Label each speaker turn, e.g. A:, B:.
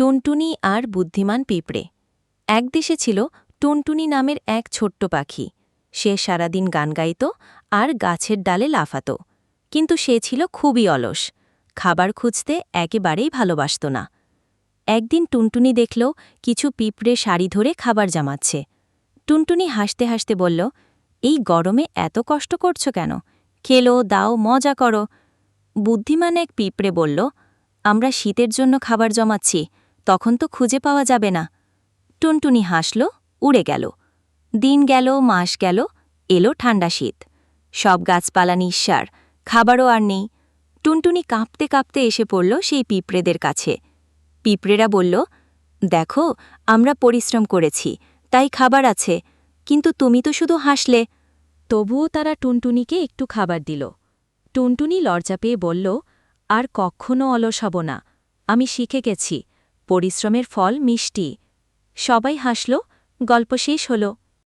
A: টুনটুনি আর বুদ্ধিমান পিঁপড়ে। এক দেশে ছিল টুনটুনি নামের এক ছোট্ট পাখি। সে সারাদিন গান গাইত আর গাছের ডালে লাফাত। কিন্তু সে ছিল খুবই অলস। খাবার খুঁজতে একেবারেই ভালোবাসত না। একদিন টুনটুনি দেখল কিছু পিঁপড়ে শাড়ি ধরে খাবার জামাচ্ছে। টুনটুনি হাসতে হাসতে বলল, এই গরমে এত কষ্ট করছ কেন? খেলো, দাও, মজা করো। বুদ্ধিমান এক পিঁপড়ে বলল, আমরা শীতের জন্য খাবার জমাচ্ছি। তখন তো খুঁজে পাওয়া যাবে না। টুনটুনি হাসল, উড়ে গেল। দিন গেল, মাস গেল, এলো ঠান্ডা শীত। সব গাছপালা নিঃসার, খাবারও আর নেই। টুনটুনি কাঁপতে কাঁপতে এসে পড়ল সেই পিঁপড়েদের কাছে। পিঁপড়েরা বলল, দেখো, আমরা পরিশ্রম করেছি, তাই খাবার আছে, কিন্তু তুমি তো শুধু হাসলে। তবুও তারা টুনটুনিকে একটু খাবার দিল। টুনটুনি লজ্জা পেয়ে বলল, আর কখনো অলস হব না, আমি শিখে গেছি পরিশ্রমের ফল মিষ্টি। সবাই হাসল গল্প শেষ হল।